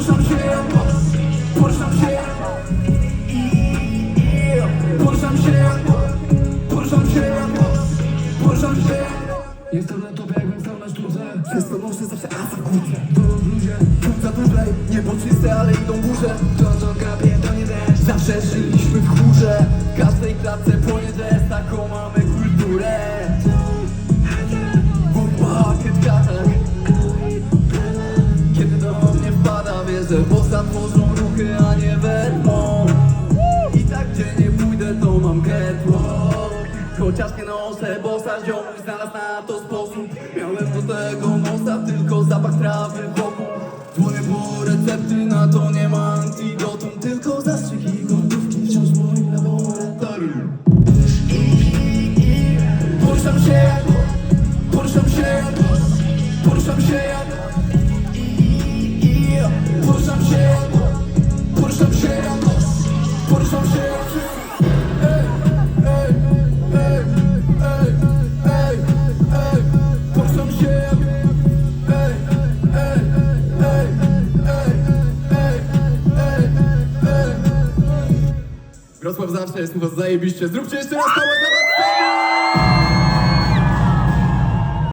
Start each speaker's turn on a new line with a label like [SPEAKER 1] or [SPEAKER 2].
[SPEAKER 1] Poruszam się, poruszam się. Poruszam się, poruszam się, poruszam się. Jestem na topie, jakbym stał na sztuce Przez to może zawsze asa kurczę To ludzie, kurcza dłużej Niebo czyste, ale idą burze. Wierzę Poza tworzą ruchy, a nie wermą I tak gdzie nie pójdę to mam catwalk Chociaż nie noszę bossa ziomuś znalazł na to sposób. Miałem do tego nosa tylko zapach trawy wokół. Dzwonię po recepty, na to nie ma antidotum Tylko zastrzyk i gotówki wciąż w moim laboratorium. Poruszam się poruszam się poruszam się Wrocław zawsze jest u was zajebiście. Zróbcie jeszcze raz koło